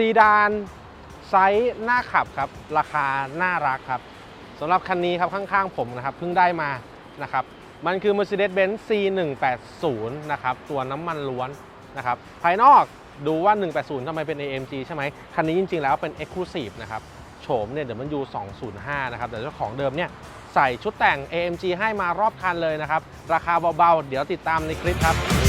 ซีดานไซส์หน้าขับครับ ราคาน่ารักครับสำหรับคันนี้ครับข้างๆผมนะครับเพิ่งได้มานะครับมันคือ Mercedes-Benz C180 นะครับตัวน้ำมันล้วนนะครับภายนอกดูว่า 180ทำไมเป็น AMG ใช่ไหมคันนี้จริงๆ แล้วเป็น Exclusive นะครับโฉมเนี่ยเดี๋ยวมันยู205 นะครับ แต่เจ้าของเดิมเนี่ยใส่ชุดแต่ง AMG ให้มารอบคันเลยนะครับ ราคาเบาๆ เดี๋ยวติดตามในคลิปครับ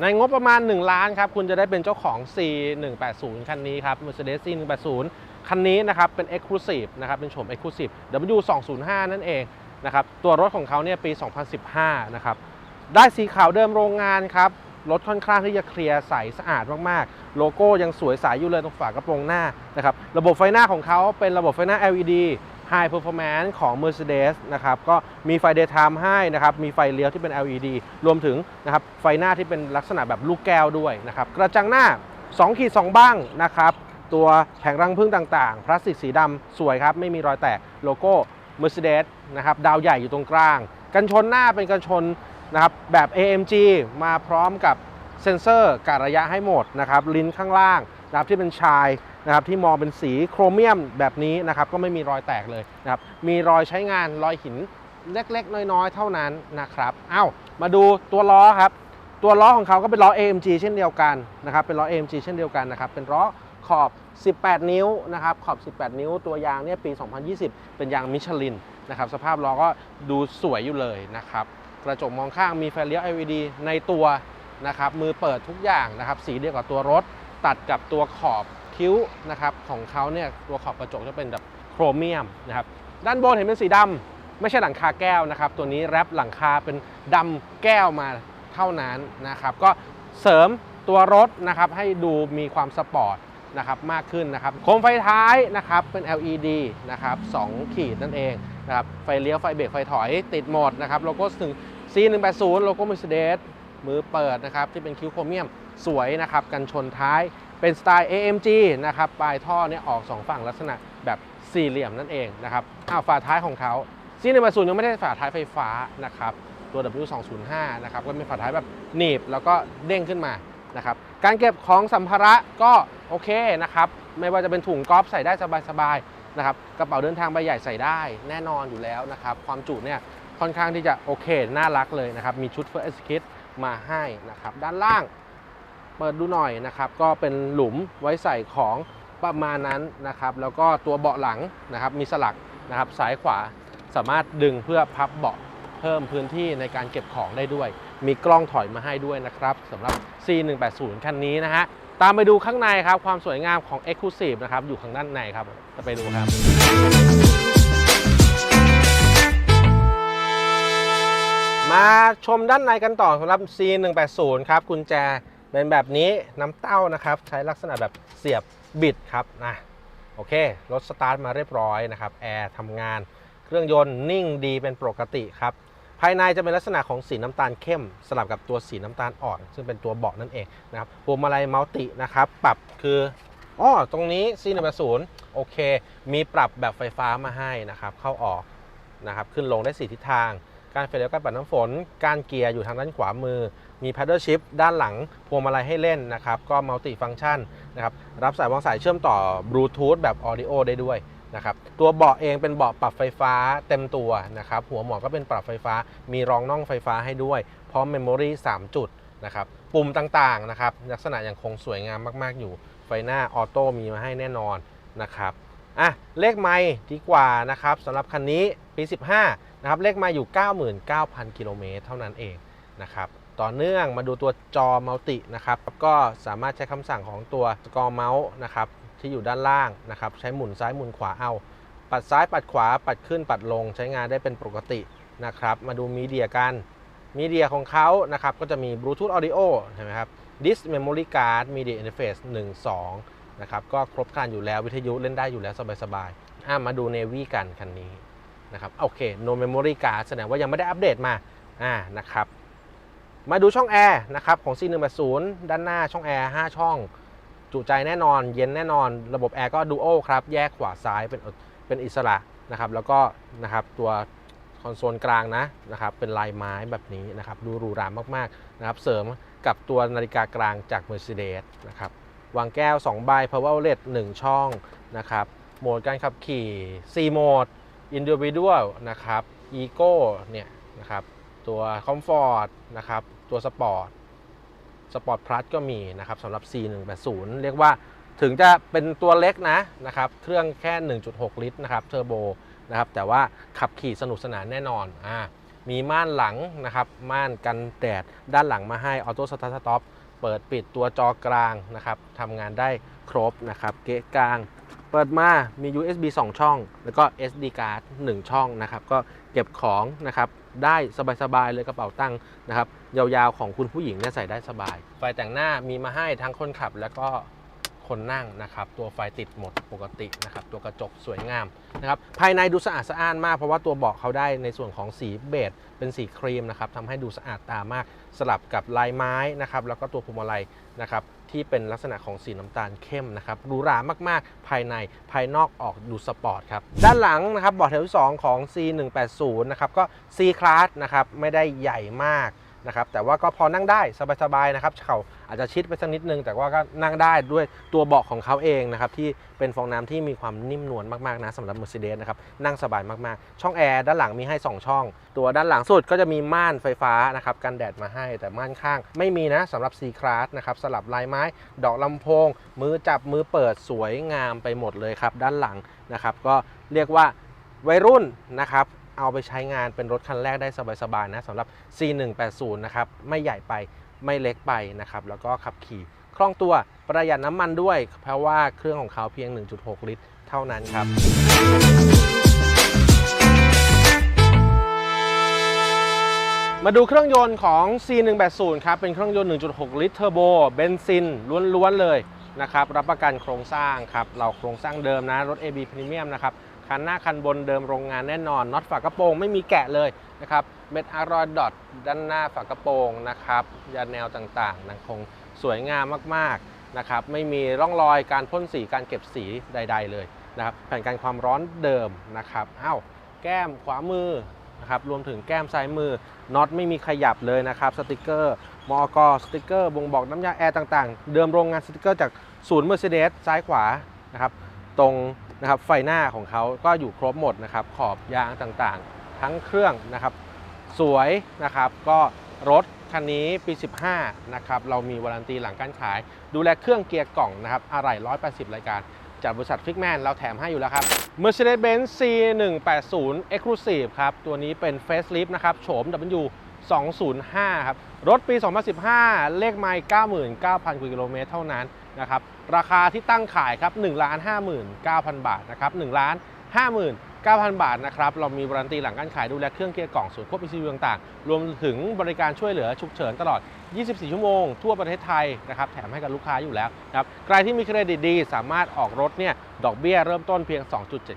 ในงบประมาณ 1 ล้านครับ คุณจะได้เป็นเจ้าของ C180 คันนี้ครับ Mercedes C180 คันนี้นะครับ เป็น Exclusive นะครับ เป็นโฉม Exclusive W205 นั่นเองนะครับ ตัวรถของเขาเนี่ยปี 2015 นะครับ ได้สีขาวเดิมโรงงานครับ รถค่อนข้างที่จะเคลียร์ใสสะอาดมากๆ โลโก้ยังสวยใสอยู่เลยตรงฝากระโปรงหน้านะครับ ระบบไฟหน้าของเขาเป็นระบบไฟหน้า LED High Performance ของ Mercedes นะครับก็มีไฟ Daytime ให้นะครับมีไฟเลี้ยวที่เป็น LED รวมถึงนะครับไฟหน้าที่เป็นลักษณะแบบลูกแก้วด้วยนะครับกระจังหน้า2ขีด2บ้างนะครับตัวแผงรังพึ่งต่างๆ พลาสติกสีดำสวยครับ ไม่มีรอยแตกโลโก้ Mercedes นะครับดาวใหญ่อยู่ตรงกลาง กันชนหน้าเป็นกันชนนะครับแบบ AMG มาพร้อมกับเซ็นเซอร์การระยะให้หมดนะครับลิ้นข้างล่างนะครับที่เป็นชาย นะครับที่มองเป็นสีโครเมียมแบบนี้นะครับก็ไม่มีรอยแตกเลยนะครับมีรอยใช้งานรอยหินเล็กๆ น้อยๆ เท่านั้นนะครับเอ้ามาดูตัวล้อครับ ตัวล้อของเขาก็เป็นล้อ AMG เช่นเดียวกันนะครับเป็นล้อ AMG เช่นเดียวกันนะครับเป็นล้อขอบ 18 นิ้วนะครับขอบ 18 นิ้ว ตัวยางเนี่ยปี 2020 เป็นยางมิชลินนะครับสภาพล้อก็ดูสวยอยู่เลยนะครับกระจกมองข้างมีไฟเลี้ยว LED ในตัวนะครับมือเปิดทุกอย่างนะครับสีเดียวกับตัวรถตัดกับตัวขอบ คิ้วนะครับของเขาเนี่ยตัวขอบกระจกจะเป็นแบบโครเมียมนะครับด้านบนเห็นเป็นสีดำไม่ใช่หลังคาแก้วนะครับ ตัวนี้แรปหลังคาเป็นดำแก้วมาเท่านั้นนะครับ ก็เสริมตัวรถนะครับให้ดูมีความสปอร์ตนะครับมากขึ้นนะครับโคมไฟท้ายนะครับเป็น LED นะครับ2ขีดนั่นเองนะครับไฟเลี้ยวไฟเบรกไฟถอยติดหมดนะครับโลโก้ถึง C180 โลโก้ Mercedes มือเปิดนะครับที่เป็นคิ้วโครเมียมสวยนะครับกันชนท้าย เป็นสไตล์ AMG นะครับปลายท่อเนี่ยออก 2 ฝั่งลักษณะแบบสี่เหลี่ยมนั่นเองนะครับอ้าวฝาท้ายของเขา C180 ยังไม่ได้ฝาท้ายไฟฟ้านะครับตัว W205 นะครับก็เป็นฝาท้ายแบบหนีบแล้วก็เด้งขึ้นมานะครับการเก็บของสัมภาระก็โอเคนะครับไม่ว่าจะเป็นถุงกอล์ฟใส่ได้สบายๆนะครับกระเป๋าเดินทางใบใหญ่ใส่ได้แน่นอนอยู่แล้วนะครับความจุเนี่ยค่อนข้างที่จะโอเค น่ารักเลยนะครับมีชุด First Aid Kit มาให้นะครับด้านล่าง เปิดดูหน่อยนะครับ ก็เป็นหลุมไว้ใส่ของประมาณนั้นนะครับ แล้วก็ตัวเบาะหลังนะครับ มีสลักนะครับซ้ายขวาสามารถดึงเพื่อพับเบาะเพิ่มพื้นที่ในการเก็บของได้ด้วย มีกล้องถอยมาให้ด้วยนะครับสำหรับ C180 คันนี้นะฮะตามไปดูข้างในครับ ความสวยงามของ Exclusive นะครับ อยู่ข้างด้านในครับจะไปดูครับมาชมด้านในกันต่อสำหรับ C180 ครับ กุญแจ เป็นแบบนี้น้ำเต้านะครับ ใช้ลักษณะแบบเสียบบิดครับนะโอเครถสตาร์ทมาเรียบร้อยนะครับแอร์ทำงาน เครื่องยนต์นิ่งดีเป็นปกติครับภายในจะเป็นลักษณะของสีน้ำตาลเข้ม สลับกับตัวสีน้ำตาลอ่อน ซึ่งเป็นตัวเบาะนั่นเองนะครับพวงมาลัยมัลตินะครับ ปรับคืออ๋อตรงนี้ C180 โอเค มีปรับแบบไฟฟ้ามาให้นะครับ เข้าออกนะครับ ขึ้นลงได้สีทิศทาง การไฟเลี้ยวการปัดน้ำฝน การเกียร์อยู่ทางด้านขวามือ มี paddle shift ด้านหลังพวงมาลัยให้เล่นนะครับ ก็มัลติฟัง c t ชันนะครับรับสายวางสายเชื่อมต่อบลูทูธแบบ audio ได้ด้วยนะครับตัวเบาะเองเป็นเบาะปรับไฟฟ้าเต็มตัวนะครับหัวหมอนก็เป็นปรับไฟฟ้ามีรองน่องไฟฟ้าให้ด้วย พร้อมเมมโมรี3จุดนะครับปุ่มต่างๆนะครับลักษณะยังคงสวยงามมากๆ อยู่ไฟหน้าออโต้มีมาให้แน่นอนนะครับอะเลขไม่ดีกว่านะครับสำหรับคันนี้ปี 15 นะครับเลขมาอยู่ 99,000 กิโลเมตรเท่านั้นเองนะครับต่อเนื่องมาดูตัวจอมัลตินะครับก็สามารถใช้คำสั่งของตัวสกอร์เมาส์นะครับที่อยู่ด้านล่างนะครับใช้หมุนซ้ายหมุนขวาเอา ปัดซ้ายปัดขวาปัดขึ้นปัดลงใช้งานได้เป็นปกตินะครับมาดูมีเดียกันมีเดียของเขานะครับก็จะมี Bluetooth Audio ใช่ไหมครับ Disk Memory Card Media Interface 1 2นะครับก็ครบครันอยู่แล้ววิทยุเล่นได้อยู่แล้วสบายๆมาดูเนวีกันคันนี้ นะครับโอเค no memory card แสดงว่ายังไม่ได้อัปเดตมาอ่านะครับมาดูช่องแอร์นะครับของ C180 ด้านหน้าช่องแอร์5ช่อง จุใจแน่นอน เย็นแน่นอน ระบบแอร์ก็ดูโอครับแยกขวาซ้ายเป็นเป็นอิสระนะครับแล้วก็นะครับตัวคอนโซลกลางนะนะครับเป็นลายไม้แบบนี้นะครับดูหรูหรามากๆนะครับเสริมกับตัวนาฬิกากลางจาก Mercedes นะครับวางแก้ว 2 ใบ Power Outlet 1 ช่องนะครับโหมดการขับขี่ 4 โหมด Individual นะครับ Eco เนี่ยนะครับตัว Comfort นะครับตัว Sport Sport Plus ก็มีนะครับสำหรับ C180 เรียกว่าถึงจะเป็นตัวเล็กนะนะครับเครื่องแค่ 1.6 ลิตรนะครับเทอร์โบนะครับแต่ว่าขับขี่สนุกสนานแน่นอนอ่ามีม่านหลังนะครับม่านกันแดดด้านหลังมาให้ Auto Start Stop เปิดปิดตัวจอกลางนะครับทำงานได้ครบนะครับเกะกลาง เปิดมามี USB 2 ช่อง แล้วก็ SD card 1 ช่องนะครับก็เก็บของนะครับได้สบายๆเลยกระเป๋าตังค์นะครับยาวๆของคุณผู้หญิงเนี่ยใส่ได้สบาย ไฟแต่งหน้ามีมาให้ทั้งคนขับแล้วก็ คนนั่งนะครับ ตัวไฟติดหมดปกตินะครับ ตัวกระจกสวยงามนะครับ ภายในดูสะอาดสะอ้านมาก เพราะว่าตัวเบาะเขาได้ในส่วนของสีเบจเป็นสีครีมนะครับทำให้ดูสะอาดตามากสลับกับลายไม้นะครับ แล้วก็ตัวพวงมาลัยนะครับที่เป็นลักษณะของสีน้ำตาลเข้มนะครับหรูหรามาก ๆ ภายในภายนอกออกดูสปอร์ตครับ ด้านหลังนะครับเบาะแถวที่2ของ C180 นะครับก็ C Class นะครับไม่ได้ใหญ่มาก นะครับแต่ว่าก็พอนั่งได้สบายๆนะครับเข่าอาจจะชิดไปสักนิดนึง แต่ว่าก็นั่งได้ด้วยตัวเบาะของเขาเองนะครับที่เป็นฟองน้ำที่มีความนิ่มนวลมากๆนะสำหรับ Mercedes นะครับนั่งสบายมากๆ ช่องแอร์ด้านหลังมีให้ 2 ช่อง ตัวด้านหลังสุดก็จะมีม่านไฟฟ้านะครับกันแดดมาให้แต่ม่านข้าง ไม่มีนะสำหรับ C Class นะครับสลับลายไม้ ดอกลำโพง มือจับมือเปิดสวยงามไปหมดเลยครับด้านหลังนะครับก็เรียกว่าวัยรุ่นนะครับ เอาไปใช้งานเป็นรถคันแรกได้สบายๆนะสำหรับ C180 นะครับไม่ใหญ่ไปไม่เล็กไปนะครับแล้วก็ขับขี่คล่องตัวประหยัดน้ำมันด้วย เพราะว่าเครื่องของเขาเพียง 1.6 ลิตร เท่านั้นครับมาดูเครื่องยนต์ของ C180 ครับ เป็นเครื่องยนต์ 1.6 ลิตรเทอร์โบ เบนซินล้วนๆเลยนะครับ รับประกันโครงสร้างครับ เราโครงสร้างเดิมนะ รถ AB Premium นะครับ คันหน้าคันบนเดิมโรงงานแน่นอนน็อตฝากระโปรงไม่มีแกะเลยนะครับเม็ดอารอยดอทด้านหน้าฝากระโปรงนะครับยาแนวต่างๆนะคงสวยงามมากๆนะครับไม่มีร่องรอยการพ่นสีการเก็บสีใด ๆ เลยนะครับแผ่นกันความร้อนเดิมนะครับอ้าวแก้มขวามือนะครับรวมถึงแก้มซ้ายมือน็อตไม่มีขยับเลยนะครับสติกเกอร์มอกสติกเกอร์บ่งบอกน้ำยาแอร์ต่างๆ เดิมโรงงานสติกเกอร์จากศูนย์ Mercedes ซ้ายขวานะครับตรง นะครับไฟหน้าของเขาก็อยู่ครบหมดนะครับขอบยางต่างๆ ทั้งเครื่องนะครับสวยนะครับก็รถคันนี้ปี 15 นะครับ เรามีวารันตีหลังการขาย ดูแลเครื่องเกียร์กล่องนะครับอะไหล่180 รายการ จากบริษัทฟิกแมนเราแถมให้อยู่แล้วครับ Mercedes-Benz C180 Exclusive ครับ ตัวนี้เป็น Facelift นะครับ โฉม W 205 ครับ รถปี 2015 เลขไมล์99,000กิโลเมตรเท่านั้นนะครับ ราคาที่ตั้งขายครับ1 59,000 บาทนะครับ1 59,000 บาทนะครับเรามีวารันตีหลังการขายดูแลเครื่องเกียร์กล่องศูนย์ควบ ECU ต่างๆ รวมถึงบริการช่วยเหลือฉุกเฉินตลอด 24 ชั่วโมง ทั่วประเทศไทยนะครับแถมให้กับลูกค้าอยู่แล้วนะครับใครที่มีเครดิตดีสามารถออกรถเนี่ยดอกเบี้ยเริ่มต้นเพียง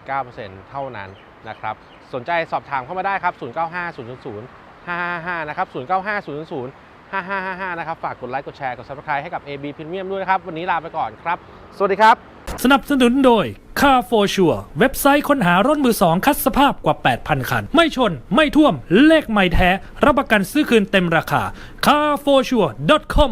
2.79%เท่านั้นนะครับสนใจสอบถามเข้ามาได้ครับ 095 000 555 นะครับ 095 000 5555 นะครับ ฝากกดไลค์กดแชร์กด subscribe ให้กับ AB Premium ด้วยนะครับ วันนี้ลาไปก่อนครับ สวัสดีครับ สนับสนุนโดย Car for Sure เว็บไซต์ค้นหารถมือสองคัดสภาพกว่า 8,000 คัน ไม่ชนไม่ท่วมเลขไม่แท้ รับประกันซื้อคืนเต็มราคา carforsure.com